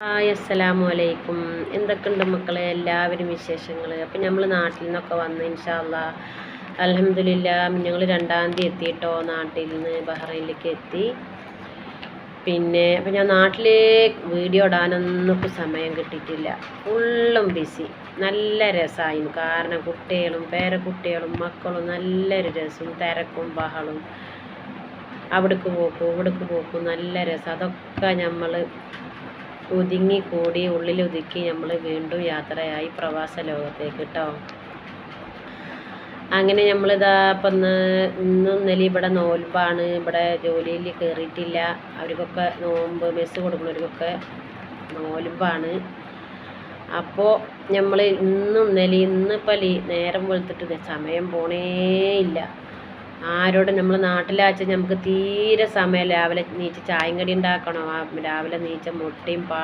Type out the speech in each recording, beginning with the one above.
Hi അസ്സലാമു അലൈക്കും എന്തൊക്കെയുണ്ട് മക്കളെ? എല്ലാവരും വിശേഷങ്ങൾ അപ്പം നമ്മൾ നാട്ടിൽ നിന്നൊക്കെ വന്ന് ഇൻഷാല്ല അലഹമില്ല ഞങ്ങൾ രണ്ടാം തീയതി എത്തിയിട്ടോ നാട്ടിൽ നിന്ന് ബഹ്റൈനിലേക്ക് എത്തി. പിന്നെ അപ്പം ഞാൻ നാട്ടിൽ വീഡിയോ ഇടാനൊന്നും സമയം കിട്ടിയിട്ടില്ല. ഫുള്ളും ബിസി നല്ല രസമായിരുന്നു കാരണം കുട്ടികളും പേരക്കുട്ടികളും മക്കളും നല്ലൊരു രസവും തിരക്കും ബഹളും. അവിടേക്ക് പോക്കും ഇവിടേക്ക് പോക്കും. നല്ല രസം. അതൊക്കെ നമ്മൾ ഒതുങ്ങി കൂടി ഉള്ളിൽ ഒതുക്കി നമ്മൾ വീണ്ടും യാത്രയായി പ്രവാസ ലോകത്തേക്ക് കേട്ടോ അങ്ങനെ നമ്മളിതാ ഇപ്പം ഇന്ന് ഇന്നും ഇന്നലെ ഇവിടെ നോൽപ്പാണ്. ഇവിടെ ജോലിയിൽ കയറിയിട്ടില്ല അവർക്കൊക്കെ നോമ്പ് മെസ്സ് കൊടുക്കുന്നവർക്കൊക്കെ നോൽപ്പാണ്. അപ്പോൾ നമ്മൾ ഇന്നും ഇന്നലെ ഇന്നിപ്പോൾ നേരം വെളുത്തിട്ട് സമയം പോണേ ഇല്ല ആരോടും നമ്മൾ നാട്ടിലാച്ച നമുക്ക് തീരെ സമയം രാവിലെ നീച്ച് ചായയും കടി ഉണ്ടാക്കണം? രാവിലെ നീച്ച മുട്ടയും പ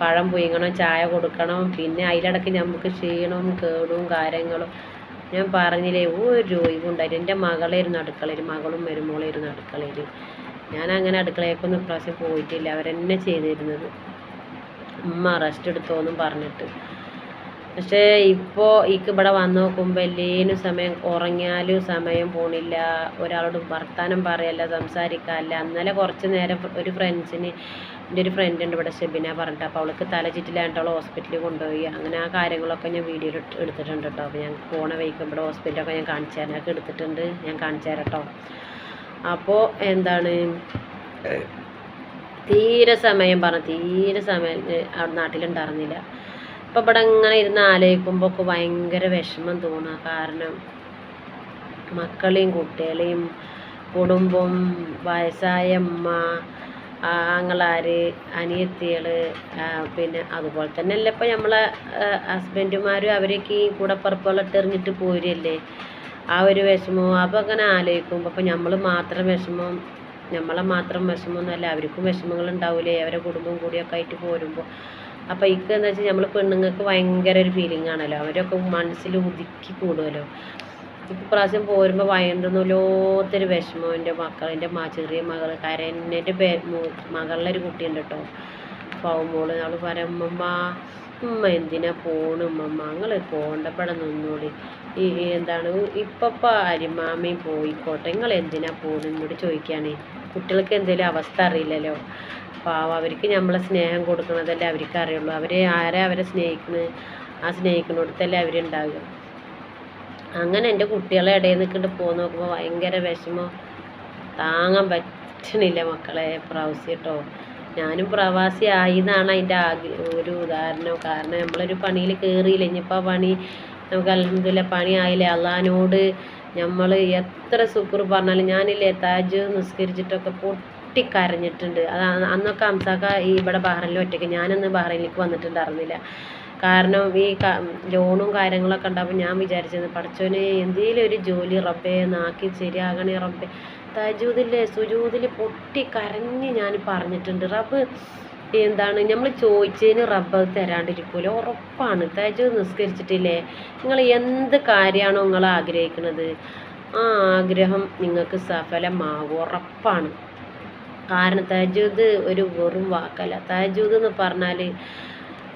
പഴം പുയങ്ങണം ചായ കൊടുക്കണം. പിന്നെ അതിലിടയ്ക്ക് നമുക്ക് ക്ഷീണവും കേടും കാര്യങ്ങളും. ഞാൻ പറഞ്ഞില്ലേ ഒരു ഒഴിവുണ്ടായിരുന്നു എന്റെ മകളായിരുന്നു അടുക്കളയിൽ മകളും മരുമോളായിരുന്നു അടുക്കളയിൽ ഞാൻ അങ്ങനെ അടുക്കളയൊക്കെ പ്രാവശ്യം പോയിട്ടില്ല. അവരെന്നെ ചെയ്തിരുന്നത്. ഉമ്മ റെസ്റ്റ് എടുത്തോന്നും പറഞ്ഞിട്ട്. പക്ഷേ ഇപ്പോൾ ഇക്ക് ഇവിടെ വന്ന് നോക്കുമ്പോൾ എല്ലേനും സമയം ഉറങ്ങിയാലും സമയം പോണില്ല. ഒരാളോട് വർത്താനം പറയല്ല സംസാരിക്കാല്ല. അന്നലെ കുറച്ച് നേരം ഒരു ഫ്രണ്ട്സിന് എന്റെ ഒരു ഫ്രണ്ട് ഉണ്ട് ഇവിടെ ഷെബിന പറഞ്ഞിട്ട് അപ്പോൾ അവൾക്ക് തല ചുറ്റിലായിട്ട് അവൾ ഹോസ്പിറ്റലിൽ കൊണ്ടുപോയി. അങ്ങനെ ആ കാര്യങ്ങളൊക്കെ ഞാൻ വീഡിയോ എടുത്തിട്ടുണ്ട് കേട്ടോ. അപ്പോൾ ഞാൻ പോണ വഴിക്ക് ഇവിടെ ഹോസ്പിറ്റലൊക്കെ ഞാൻ കാണിച്ചു തരാം. അതൊക്കെ എടുത്തിട്ടുണ്ട്. ഞാൻ കാണിച്ചു തരാം കേട്ടോ. അപ്പോൾ എന്താണ്? തീരെ സമയം പറഞ്ഞു തീരെ സമയം അവിടെ നാട്ടിലുണ്ടായിരുന്നില്ല. ഇപ്പം ഇവിടെ ഇങ്ങനെ ഇരുന്ന് ആലോചിക്കുമ്പോൾ ഒക്കെ ഭയങ്കര വിഷമം തോന്നുക കാരണം മക്കളെയും കുട്ടികളെയും കുടുംബം വയസ്സായ അമ്മ ആങ്ങളാര് അനിയത്തികൾ പിന്നെ അതുപോലെ തന്നെ അല്ല ഇപ്പം നമ്മളെ ഹസ്ബൻഡുമാരും അവരൊക്കെ ഈ കൂടപ്പുറപ്പുകളിട്ട് എറിഞ്ഞിട്ട് പോരല്ലേ ആ ഒരു വിഷമവും അപ്പോൾ അങ്ങനെ ആലോചിക്കുമ്പോൾ അപ്പം നമ്മൾ മാത്രം വിഷമം നമ്മളെ മാത്രം വിഷമമൊന്നുമല്ല അവർക്കും വിഷമങ്ങൾ ഉണ്ടാവില്ലേ അവരെ കുടുംബം കൂടിയൊക്കെ ആയിട്ട് പോരുമ്പോൾ അപ്പോൾ ഇക്ക് എന്ന് വെച്ചാൽ നമ്മൾ പെണ്ണുങ്ങൾക്ക് ഭയങ്കര ഒരു ഫീലിംഗ് ആണല്ലോ. അവരൊക്കെ മനസ്സിൽ ഉദിക്കി കൂടുമല്ലോ ഇപ്പം പ്രാവശ്യം പോരുമ്പോൾ വയണ്ടുന്നല്ലോത്തൊരു വിഷമം എന്റെ മക്കൾ എന്റെ മാ ചെറിയ മകൾ കരന്നെ എന്റെ പേ മകളുടെ ഒരു കുട്ടിയുണ്ട് കേട്ടോ പൗമോൾ അവൾ പറയാം ഉമ്മമ്മ ഉമ്മ എന്തിനാ പോണ് ഉമ്മമ്മ? നിങ്ങൾ പോണ്ടപ്പെടെ നിന്നോളി. ഈ എന്താണ് ഇപ്പപ്പ അരിമാമയും പോയിക്കോട്ടെ. നിങ്ങൾ എന്തിനാ പോണ്? എന്നോട് ചോദിക്കുകയാണേ കുട്ടികൾക്ക് എന്തെങ്കിലും അവസ്ഥ അറിയില്ലല്ലോ. പാവം അവർക്ക് നമ്മളെ സ്നേഹം കൊടുക്കണതല്ലേ അവർക്ക് അറിയുള്ളൂ. അവരെ ആരാ അവരെ സ്നേഹിക്കുന്നത് ആ സ്നേഹിക്കുന്നിടത്തല്ലേ അവരുണ്ടാകുക അങ്ങനെ എന്റെ കുട്ടികളെ ഇടയിൽ നിൽക്കിട്ട് പോകുന്ന നോക്കുമ്പോൾ ഭയങ്കര വിഷമം. താങ്ങാൻ പറ്റണില്ല മക്കളെ പ്രവാസി കേട്ടോ ഞാനും പ്രവാസി ആയി എന്നാണ് അതിന്റെ ആഗ്ര ഒരു ഉദാഹരണം. കാരണം നമ്മളൊരു പണിയിൽ കയറിയില്ല ഇനിയിപ്പോൾ പണി നമുക്ക് അലഹമില്ല പണി ആയില്ലേ? അള്ളഹാനോട് നമ്മൾ എത്ര സുക്കൂർ പറഞ്ഞാലും ഞാനില്ലേ താജ് നിസ്കരിച്ചിട്ടൊക്കെ പൊട്ടിക്കരഞ്ഞിട്ടുണ്ട് അത് അന്നൊക്കെ അംസാക്ക ഈ ഇവിടെ ബഹ്റൈനിൽ ഒറ്റയ്ക്ക് ഞാനന്ന് ബഹ്റൈനിലേക്ക് വന്നിട്ടുണ്ടായിരുന്നില്ല. കാരണം ഈ ലോണും കാര്യങ്ങളൊക്കെ ഉണ്ടാകുമ്പോൾ ഞാൻ വിചാരിച്ചത് പഠിച്ചോനെ എന്തെങ്കിലും ഒരു ജോലി റബ്ബേ നാക്കി ശരിയാകണേ റബ്ബേ. തജൂദില്ലേ സുജൂദിൽ പൊട്ടി കരഞ്ഞ് ഞാൻ പറഞ്ഞിട്ടുണ്ട് റബ്ബ് എന്താണ്? നമ്മൾ ചോദിച്ചതിന് റബ്ബ് തരാണ്ടിരിക്കുമല്ലോ ഉറപ്പാണ്. തജൂദ് നിസ്കരിച്ചിട്ടില്ലേ? നിങ്ങൾ എന്ത് കാര്യമാണോ നിങ്ങൾ ആഗ്രഹിക്കുന്നത് ആ ആഗ്രഹം നിങ്ങൾക്ക് സഫലമാകും ഉറപ്പാണ്. കാരണം തജൂദ് ഒരു വെറും വാക്കല്ല. തജൂദ് എന്ന് പറഞ്ഞാൽ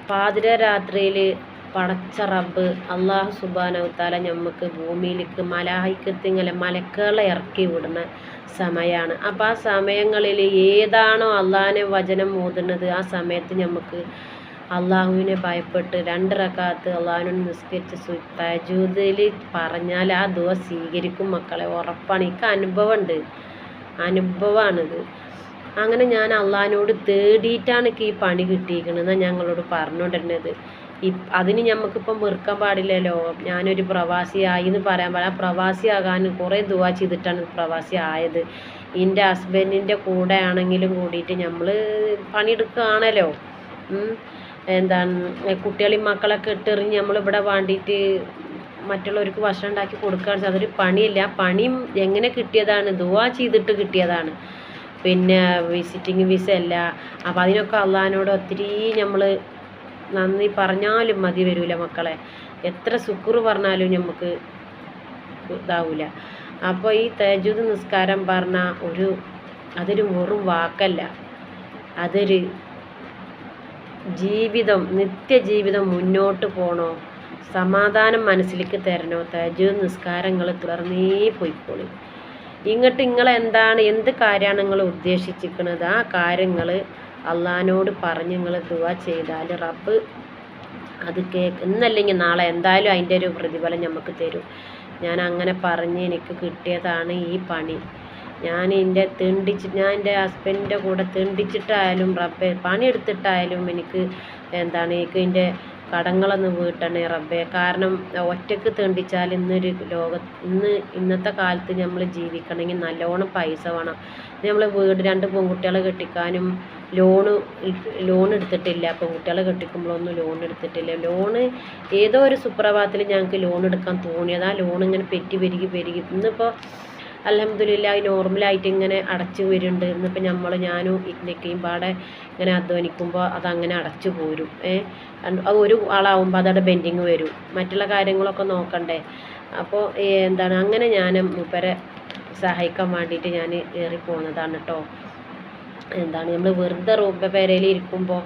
പാതിര രാത്രിയിൽ പടച്ച റബ്ബ് അള്ളാഹു സുബാനവത്താല നമുക്ക് ഭൂമിയിലേക്ക് മലാഹിക്കത്തിങ്ങനെ മലക്കുകളെ ഇറക്കി വിടുന്ന സമയമാണ് അപ്പോൾ ആ സമയങ്ങളിൽ ഏതാണോ അള്ളാഹിനെ വചനം ഓതുന്നത് ആ സമയത്ത് നമുക്ക് അള്ളാഹുവിനെ ഭയപ്പെട്ട് രണ്ട് റക്കാത്ത് അള്ളാഹുവിനെ നിസ്കരിച്ച് തജൂദിൽ പറഞ്ഞാൽ ആ ദുവ സ്വീകരിക്കും മക്കളെ. ഉറപ്പാണ്. എനിക്ക് അനുഭവമുണ്ട് അനുഭവമാണിത് അങ്ങനെ ഞാൻ അള്ളഹാനോട് തേടിയിട്ടാണ് ഈ പണി കിട്ടിയിരിക്കണത് ഞങ്ങളോട് പറഞ്ഞുകൊണ്ടിരുന്നത്. ഈ അതിന് നമുക്കിപ്പം വെറുക്കാൻ പാടില്ലല്ലോ. ഞാനൊരു പ്രവാസിയായി എന്ന് പറയാൻ പാടില്ല. ആ പ്രവാസിയാകാൻ കുറേ ദുവാ ചെയ്തിട്ടാണ് പ്രവാസി ആയത് എന്റെ ഹസ്ബൻഡിന്റെ കൂടെ ആണെങ്കിലും കൂടിയിട്ട് നമ്മൾ പണിയെടുക്കുകയാണല്ലോ. എന്താണ് കുട്ടികളെയും മക്കളൊക്കെ ഇട്ടെറിഞ്ഞ് നമ്മളിവിടെ വേണ്ടിയിട്ട് മറ്റുള്ളവർക്ക് ഭക്ഷണം ഉണ്ടാക്കി കൊടുക്കുകയാണ് അതൊരു പണിയല്ല. പണിയും എങ്ങനെ കിട്ടിയതാണ്? ദുവാ ചെയ്തിട്ട് കിട്ടിയതാണ്. പിന്നെ വിസിറ്റിംഗ് വിസ അല്ല. അപ്പം അതിനൊക്കെ അള്ളഹാനോട് ഒത്തിരി നമ്മൾ നന്ദി പറഞ്ഞാലും മതി വരില്ല മക്കളെ. എത്ര ശുക്ർ പറഞ്ഞാലും നമുക്ക് ഇതാവില്ല അപ്പോൾ ഈ തേജുദ് നിസ്കാരം പറഞ്ഞ ഒരു അതൊരു വെറും വാക്കല്ല. അതൊരു ജീവിതം നിത്യജീവിതം മുന്നോട്ട് പോകണോ സമാധാനം മനസ്സിലേക്ക് തരണോ? തജു നിസ്കാരങ്ങൾ തുടർന്നേ പോയിക്കോളി. ഇങ്ങോട്ട് നിങ്ങൾ എന്താണ് എന്ത് കാര്യമാണ് നിങ്ങൾ ഉദ്ദേശിച്ചിരിക്കുന്നത് ആ കാര്യങ്ങൾ അള്ളഹാനോട് പറഞ്ഞ് നിങ്ങൾ ദുവ ചെയ്താൽ റബ്ബ് അത് കേക്ക് ഇന്നല്ലെങ്കിൽ നാളെ എന്തായാലും അതിന്റെ ഒരു പ്രതിഫലം നമുക്ക് തരും. ഞാൻ അങ്ങനെ പറഞ്ഞ് എനിക്ക് കിട്ടിയതാണ് ഈ പണി. ഞാൻ എന്റെ തിണ്ടിച്ച് ഞാൻ എന്റെ ഹസ്ബൻഡിന്റെ കൂടെ തിണ്ടിച്ചിട്ടായാലും റബ്ബെ പണിയെടുത്തിട്ടായാലും എനിക്ക് എന്താണ് എനിക്ക് എന്റെ കടങ്ങളൊന്ന് വീട്ടണേ റബ്ബേ. കാരണം ഒറ്റയ്ക്ക് തെണ്ടിച്ചാൽ ഇന്നൊരു ലോക ഇന്ന് ഇന്നത്തെ കാലത്ത് നമ്മൾ ജീവിക്കണമെങ്കിൽ നല്ലോണം പൈസ വേണം. നമ്മൾ വീട് രണ്ട് പെൺകുട്ടികളെ കെട്ടിക്കാനും ലോണ് ലോൺ എടുത്തിട്ടില്ല. പെൺകുട്ടികളെ കെട്ടിക്കുമ്പോഴൊന്നും ലോൺ എടുത്തിട്ടില്ല. ലോണ് ഏതോ ഒരു സുപ്രഭാതത്തിൽ ഞങ്ങൾക്ക് ലോൺ എടുക്കാൻ തോന്നിയത്. ആ ലോൺ ഇങ്ങനെ പെറ്റി പെരുകി പെരുകി. ഇന്നിപ്പോൾ അലഹമ്മദില്ല നോർമലായിട്ട് ഇങ്ങനെ അടച്ചു വരുന്നുണ്ട്. ഇന്നിപ്പോൾ നമ്മൾ ഞാനും ഇഗ്നയ്ക്കയും പാടെ ഇങ്ങനെ അധ്വാനിക്കുമ്പോൾ അതങ്ങനെ അടച്ചു പോരും. അത് ഒരു ആളാവുമ്പോൾ അതവിടെ ബെൻഡിങ് വരും. മറ്റുള്ള കാര്യങ്ങളൊക്കെ നോക്കണ്ടേ? അപ്പോൾ എന്താണ് അങ്ങനെ ഞാൻ മൂപ്പരെ സഹായിക്കാൻ വേണ്ടിയിട്ട് ഞാൻ ഏറി പോകുന്നതാണ് കേട്ടോ എന്താണ് നമ്മൾ വെറുതെ റൂബ പെരയിൽ ഇരിക്കുമ്പോൾ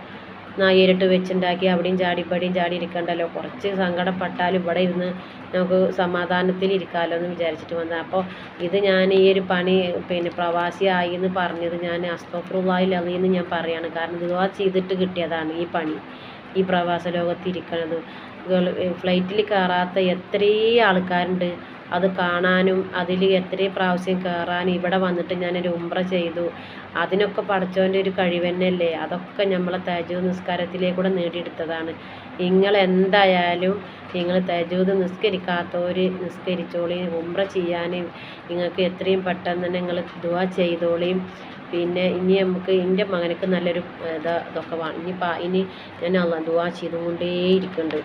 നായേരിട്ട് വെച്ചുണ്ടാക്കി അവിടെയും ചാടി ഇവിടെയും ചാടി ഇരിക്കണ്ടല്ലോ. കുറച്ച് സങ്കടപ്പെട്ടാലും ഇവിടെ ഇരുന്ന് നമുക്ക് സമാധാനത്തിൽ ഇരിക്കാമല്ലോ എന്ന് വിചാരിച്ചിട്ട് വന്നത്. അപ്പോൾ ഇത് ഞാൻ ഈ ഒരു പണി പിന്നെ പ്രവാസിയായി എന്ന് പറഞ്ഞത് ഞാൻ അസ്തഫറുള്ളാഹിൽ അതെന്ന് ഞാൻ പറയാണ്. കാരണം ദുവാ ചെയ്തിട്ട് കിട്ടിയതാണ് ഈ പണി ഈ പ്രവാസ ലോകത്ത് ഇരിക്കണത്. ഫ്ലൈറ്റിൽ കയറാത്ത എത്രയേ ആൾക്കാരുണ്ട്. അത് കാണാനും അതിൽ എത്രയും പ്രാവശ്യം കയറാനും ഇവിടെ വന്നിട്ട് ഞാനൊരു ഉംറ ചെയ്തു. അതിനൊക്കെ പഠിച്ചവന്റെ ഒരു കഴിവ് തന്നെയല്ലേ? അതൊക്കെ നമ്മളെ തജൂദ് നിസ്കാരത്തിലേക്കൂടെ നേടിയെടുത്തതാണ്. നിങ്ങൾ എന്തായാലും നിങ്ങൾ തജൂദ് നിസ്കരിക്കാത്തവർ നിസ്കരിച്ചോളി ഉംറ ചെയ്യാനും നിങ്ങൾക്ക് എത്രയും പെട്ടെന്ന് തന്നെ നിങ്ങൾ ദുവാ ചെയ്തോളിയും പിന്നെ ഇനി നമുക്ക് എന്റെ മകനക്ക് നല്ലൊരു ഇത് ഇതൊക്കെ ഇനി ഇനി ഞാൻ ദുവാ ചെയ്തുകൊണ്ടേ ഇരിക്കുന്നുണ്ട്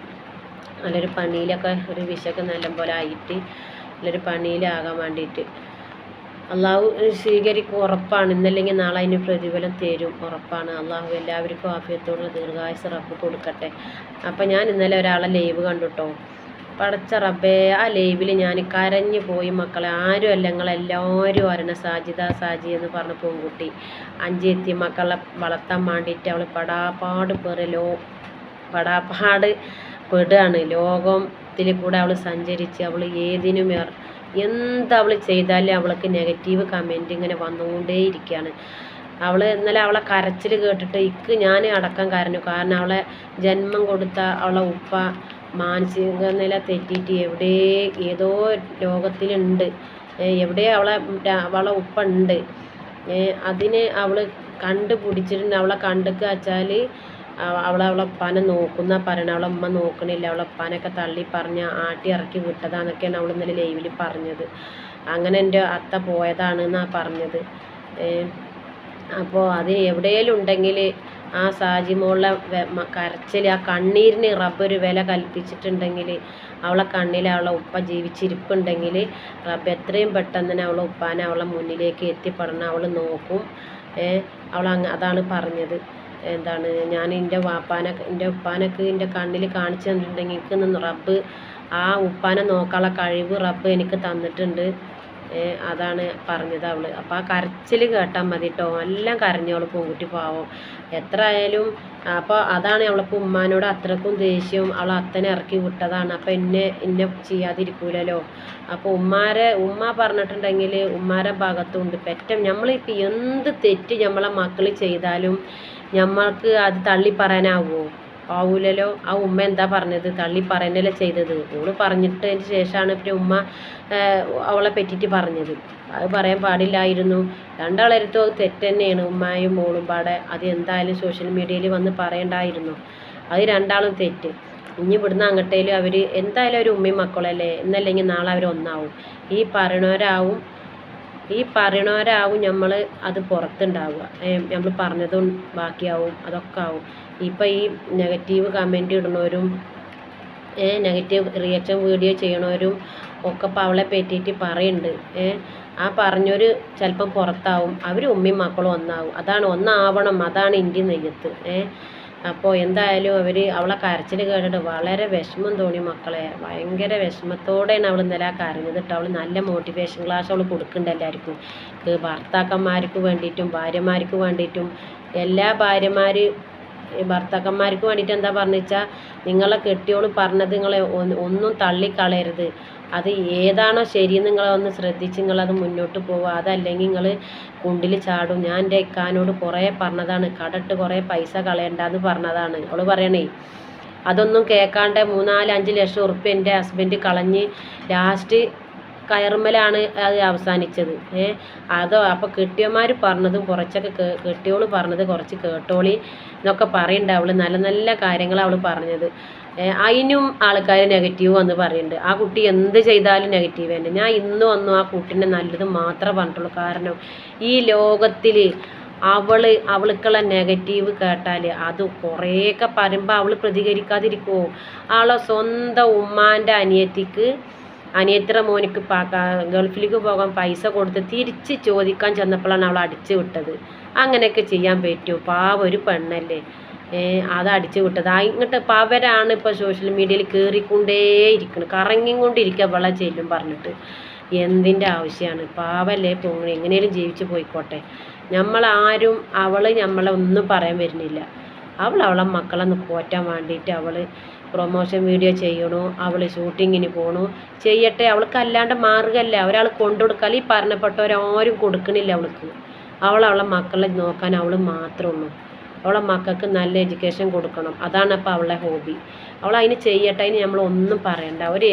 നല്ലൊരു പണിയിലൊക്കെ ഒരു വിശക്ക് നല്ലപോലെ ആയിട്ട് നല്ലൊരു പണിയിലാകാൻ വേണ്ടിയിട്ട്. അള്ളാഹു സ്വീകരിക്കും ഉറപ്പാണ്. ഇന്നല്ലെങ്കിൽ നാളെ അതിന് പ്രതിഫലം തരും ഉറപ്പാണ്. അള്ളാഹു എല്ലാവർക്കും ആഫിയത്തോടുള്ള ദീർഘായുസ് റബ്ബ് കൊടുക്കട്ടെ. അപ്പം ഞാൻ ഇന്നലെ ഒരാളെ ലൈവ് കണ്ടുട്ടോ പടച്ച റബ്ബേ ആ ലൈവിൽ ഞാൻ കരഞ്ഞു പോയി മക്കളെ. ആരും അല്ല ഞങ്ങളെല്ലാവരും അറിയണ സാജിത സാജി എന്ന് പറഞ്ഞ പെൺകുട്ടി. അഞ്ചെത്തി മക്കളെ വളർത്താൻ വേണ്ടിയിട്ട് അവൾ പടാപ്പാട് പേറലോ പടാപ്പാട് പെടുകയാണ്. ലോകത്തിൽ കൂടെ അവൾ സഞ്ചരിച്ച് അവൾ ഏതിനും അവൾ ചെയ്താലും അവൾക്ക് നെഗറ്റീവ് കമന്റ് ഇങ്ങനെ വന്നുകൊണ്ടേയിരിക്കുകയാണ്. അവൾ ഇന്നലെ അവളെ കരച്ചിൽ കേട്ടിട്ട് ഇക്ക് ഞാൻ അടക്കം കരഞ്ഞു. കാരണം അവളെ ജന്മം കൊടുത്ത അവളെ ഉപ്പ മാനസിക നില തെറ്റിയിട്ട് എവിടെ ഏതോ ലോകത്തിലുണ്ട്. എവിടെ അവളെ അവളെ ഉപ്പ ഉണ്ട്. അതിനെ അവൾ കണ്ടുപിടിച്ചിട്ടുണ്ട്. അവളെ കണ്ടുക്കുക അവളെ അവളെ ഉപ്പാനെ നോക്കുന്ന പറയണ അവളെ ഉമ്മ നോക്കണില്ല അവളെ ഉപ്പാനൊക്കെ തള്ളി പറഞ്ഞ് ആട്ടി ഇറക്കി വിട്ടതാന്നൊക്കെയാണ് അവൾ ഇന്നലെ ലൈവിൽ പറഞ്ഞത്. അങ്ങനെ എന്റെ അത്ത പോയതാണ് എന്നാണ് പറഞ്ഞത് അപ്പോൾ അത് എവിടെയെങ്കിലും ഉണ്ടെങ്കിൽ ആ സാജിമോളെ കരച്ചിൽ ആ കണ്ണീരിന് റബ്ബ് വില കൽപ്പിച്ചിട്ടുണ്ടെങ്കിൽ അവളെ കണ്ണിൽ അവളെ ഉപ്പ ജീവിച്ചിരിപ്പുണ്ടെങ്കിൽ റബ്ബ് എത്രയും പെട്ടെന്ന് തന്നെ അവളെ ഉപ്പാനെ അവളെ മുന്നിലേക്ക് എത്തിപ്പെടണം അവൾ നോക്കും. അവൾ അതാണ് പറഞ്ഞത്. എന്താണ് ഞാൻ എന്റെ വാപ്പാനെ എന്റെ ഉപ്പാനൊക്കെ എന്റെ കണ്ണിൽ കാണിച്ചു തന്നിട്ടുണ്ടെങ്കിൽ എനിക്ക് റബ്ബ് ആ ഉപ്പാനെ നോക്കാനുള്ള കഴിവ് റബ്ബ് എനിക്ക് തന്നിട്ടുണ്ട്. അതാണ് പറഞ്ഞത് അവൾ അപ്പോൾ ആ കരച്ചിൽ കേട്ടാൽ മതി കേട്ടോ എല്ലാം കരഞ്ഞോളൂ പൂങ്കുട്ടി പാവം. എത്ര ആയാലും അപ്പോൾ അതാണ് അവളിപ്പോൾ ഉമ്മാനോട് അത്രക്കും ദേഷ്യവും അവൾ അത്തനെ ഇറക്കി വിട്ടതാണ്. അപ്പോൾ എന്നെ എന്നെ ചെയ്യാതിരിക്കൂലല്ലോ. അപ്പോൾ ഉമ്മാരെ ഉമ്മ പറഞ്ഞിട്ടുണ്ടെങ്കിൽ ഉമ്മാരെ ഭാഗത്തുണ്ട്. പെറ്റം നമ്മളിപ്പോൾ എന്ത് തെറ്റ് നമ്മളെ മക്കൾ ചെയ്താലും ഞമ്മൾക്ക് അത് തള്ളി പറയാനാവുമോ ആവൂലല്ലോ. ആ ഉമ്മ എന്താ പറഞ്ഞത്? തള്ളി പറയുന്നല്ലേ ചെയ്തത്. ഓൾ പറഞ്ഞിട്ടതിന് ശേഷമാണ് പിന്നെ ഉമ്മ അവളെ പറ്റിയിട്ട് പറഞ്ഞത്. അത് പറയാൻ പാടില്ലായിരുന്നു. രണ്ടാളരുത്തും അത് തെറ്റ് തന്നെയാണ് ഉമ്മായും മോളും പാടെ. അത് എന്തായാലും സോഷ്യൽ മീഡിയയിൽ വന്ന് പറയണ്ടായിരുന്നു. അത് രണ്ടാളും തെറ്റ്. ഇനി ഇവിടുന്ന് അങ്ങട്ടേലും അവർ എന്തായാലും ഒരു ഉമ്മയും മക്കളല്ലേ? എന്നല്ലെങ്കിൽ നാളെ അവർ ഒന്നാവും. ഈ പറയണവരാവും. ഈ പറയണവരാവും നമ്മൾ അത് പുറത്തുണ്ടാവുക. നമ്മൾ പറഞ്ഞതും ബാക്കിയാവും അതൊക്കെ ആവും. ഇപ്പം ഈ നെഗറ്റീവ് കമന്റ് ഇടുന്നവരും നെഗറ്റീവ് റിയാക്ഷൻ വീഡിയോ ചെയ്യണവരും ഒക്കെ ഇപ്പം അവളെ പറ്റിയിട്ട് പറയുന്നുണ്ട് ആ പറഞ്ഞൊരു ചിലപ്പം പുറത്താവും. അവർ ഉമ്മയും മക്കളും ഒന്നാവും. അതാണ് ഒന്നാവണം. അതാണ് ഇന്ത്യ നെയ്യത്ത്. ഏഹ് അപ്പോൾ എന്തായാലും അവർ അവളെ കരച്ചിൽ കേട്ടിട്ട് വളരെ വിഷമം തോന്നി മക്കളെ. ഭയങ്കര വിഷമത്തോടെയാണ് അവൾ ഇന്നലെ കരഞ്ഞത് കേട്ടോ. അവൾ നല്ല മോട്ടിവേഷൻ ക്ലാസ് അവൾ കൊടുക്കുന്നുണ്ട് എല്ലാവർക്കും. ഭർത്താക്കന്മാർക്ക് വേണ്ടിയിട്ടും ഭാര്യമാർക്ക് വേണ്ടിയിട്ടും എല്ലാ ഭാര്യമാർ ഭർത്താക്കന്മാർക്ക് വേണ്ടിയിട്ട് എന്താ പറഞ്ഞു വെച്ചാൽ നിങ്ങളെ കെട്ടിയോൾ പറഞ്ഞത് നിങ്ങളെ ഒന്നും തള്ളിക്കളയരുത്. അത് ഏതാണോ ശരി നിങ്ങൾ ഒന്ന് ശ്രദ്ധിച്ച് നിങ്ങളത് മുന്നോട്ട് പോവുക. അതല്ലെങ്കിൽ നിങ്ങൾ കുണ്ടിൽ ചാടും. ഞാൻ എന്റെ ഇക്കാനോട് കുറേ പറഞ്ഞതാണ്. കടട്ട് കുറേ പൈസ കളയണ്ടെന്ന് പറഞ്ഞതാണ്. അവൾ പറയണേ അതൊന്നും കേൾക്കാണ്ട് മൂന്നാൽ അഞ്ച് ലക്ഷം ഉറുപ്പ്യ എന്റെ ഹസ്ബൻഡ് കളഞ്ഞ് ലാസ്റ്റ് കയറുമ്മലാണ് അത് അവസാനിച്ചത്. ഏ അതോ അപ്പോൾ കെട്ടിയന്മാർ പറഞ്ഞതും കുറച്ചൊക്കെ കേ കെട്ടിയോൾ പറഞ്ഞത് കുറച്ച് കേട്ടോളി എന്നൊക്കെ പറയണ്ട അവൾ നല്ല നല്ല കാര്യങ്ങൾ അവൾ പറഞ്ഞത്. അതിനും ആൾക്കാർ നെഗറ്റീവ് വന്ന് പറയുന്നുണ്ട് ആ കുട്ടി എന്ത് ചെയ്താലും നെഗറ്റീവ് തന്നെ. ഞാൻ ഇന്ന് വന്നു ആ കുട്ടീനെ നല്ലത് മാത്രമേ പറഞ്ഞിട്ടുള്ളൂ. കാരണം ഈ ലോകത്തിൽ അവൾ അവൾക്കുള്ള നെഗറ്റീവ് കേട്ടാൽ അത് കുറേയൊക്കെ പറയുമ്പോൾ അവൾ പ്രതികരിക്കാതിരിക്കുമോ ആളെ സ്വന്തം ഉമ്മാന്റെ അനിയത്തിക്ക് അനിയത്തിയുടെ മോനിക്ക് ഗൾഫിലേക്ക് പോകാൻ പൈസ കൊടുത്ത് തിരിച്ച് ചോദിക്കാൻ ചെന്നപ്പോഴാണ് അവൾ അടിച്ചു വിട്ടത്. അങ്ങനെയൊക്കെ ചെയ്യാൻ പറ്റുമോ പാവ ഒരു പെണ്ണല്ലേ. അത് അടിച്ചു വിട്ടത്. ഇങ്ങോട്ട് അവരാണ് ഇപ്പോൾ സോഷ്യൽ മീഡിയയിൽ കയറിക്കൊണ്ടേയിരിക്കുന്നത് കറങ്ങിക്കൊണ്ടിരിക്കുക അവളെ ചെല്ലും പറഞ്ഞിട്ട്. എന്തിന്റെ ആവശ്യമാണ് പാവല്ലേ പൊങ്ങി. എങ്ങനെയും ജീവിച്ചു പോയിക്കോട്ടെ. നമ്മളാരും അവൾ നമ്മളെ ഒന്നും പറയാൻ വരുന്നില്ല. അവൾ അവളെ മക്കളെ പോറ്റാൻ വേണ്ടിയിട്ട് അവൾ പ്രൊമോഷൻ വീഡിയോ ചെയ്യണു. അവൾ ഷൂട്ടിങ്ങിന് പോണു. ചെയ്യട്ടെ. അവൾക്ക് അല്ലാണ്ട് മാർഗമല്ല ഒരാൾ കൊണ്ടുകൊടുക്കാൽ ഈ പറഞ്ഞപ്പെട്ടവരാരും കൊടുക്കണില്ല അവൾക്ക്. അവളവളെ മക്കളെ നോക്കാൻ അവൾ മാത്രമേ ഉള്ളൂ. അവളെ മക്കൾക്ക് നല്ല എഡ്യൂക്കേഷൻ കൊടുക്കണം. അതാണ് അപ്പോൾ അവളെ ഹോബി അവൾ അതിന് ചെയ്യട്ടെ അതിന് നമ്മൾ ഒന്നും പറയണ്ട. ഒരു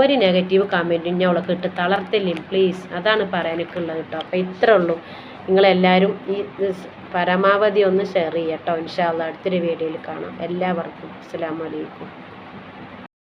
ഒരു നെഗറ്റീവ് കമന്റും ഞാൻ അവളെ ഇട്ട് തളർത്തില്ലേ. പ്ലീസ് അതാണ് പറയാനൊക്കെ ഉള്ളത് കേട്ടോ. അപ്പോൾ ഇത്രേ ഉള്ളൂ. നിങ്ങളെല്ലാവരും ഈ പരമാവധി ഒന്ന് ഷെയർ ചെയ്യട്ടോ ഇൻഷാല്ല അടുത്തൊരു വീഡിയോയിൽ കാണാം. എല്ലാവർക്കും അസ്സലാമു അലൈക്കും.